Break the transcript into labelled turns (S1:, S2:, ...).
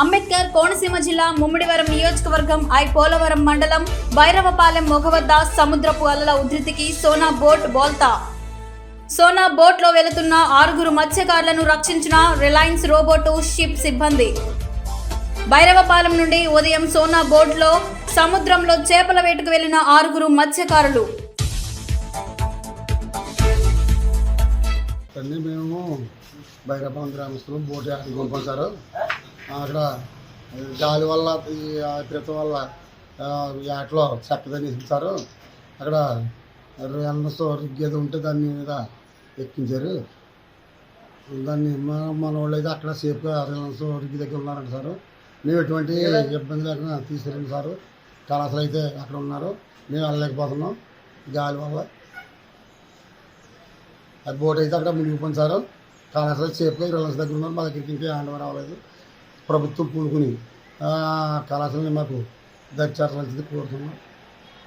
S1: అంబేద్కర్ కోనసీమ జిల్లా ముమ్మిడివరం నియోజకవర్గం ఐ పోలవరం మండలం భైరవపాలెం మొగవద్ద సముద్రపు అలల ఉధృతికి సోనా బోట్ బోల్తా. సోనా బోట్లో వెళుతున్న ఆరుగురు మత్స్యకారులను రక్షించిన రిలయన్స్ రోబోటు షిప్ సిబ్బంది. భైరవపాలెం నుండి ఉదయం సోనా బోట్లో సముద్రంలో చేపల వేటకు వెళ్ళిన ఆరుగురు మత్స్యకారులు.
S2: మేము బైరాపాలెం గ్రామస్తులు బోట్ యాత్ర అక్కడ గాలి వల్ల ఈ క్రితం వల్ల ఏటలో చెక్కదని చక్కదని ఇస్తారు అక్కడ ఎన్నసో రిగ్గేది ఉంటే దాని మీద ఎక్కించారు. దాన్ని మన మన వాళ్ళు అయితే అక్కడ సేఫ్గా రిలయన్స్ రిగ్గి దగ్గర ఉన్నారంట సార్. మేము ఎటువంటి ఇబ్బంది లేకుండా తీసుకెళ్ళండి సార్. కళాశాల అయితే అక్కడ ఉన్నారు. మేము వెళ్ళలేకపోతున్నాం గాలి వల్ల. బోట్ అయితే అక్కడ మునిగిపోయింది సార్. కళాశాల సేఫ్గా రిలయన్స్ దగ్గర ఉన్నారు. మా దగ్గరికి ఇంకా హ్యాండ్ ఓవర్ అవ్వలేదు. ప్రభుత్వం పూనుకుని కళాశాలని మాకు దర్చాల్సింది కోరుతున్నాం.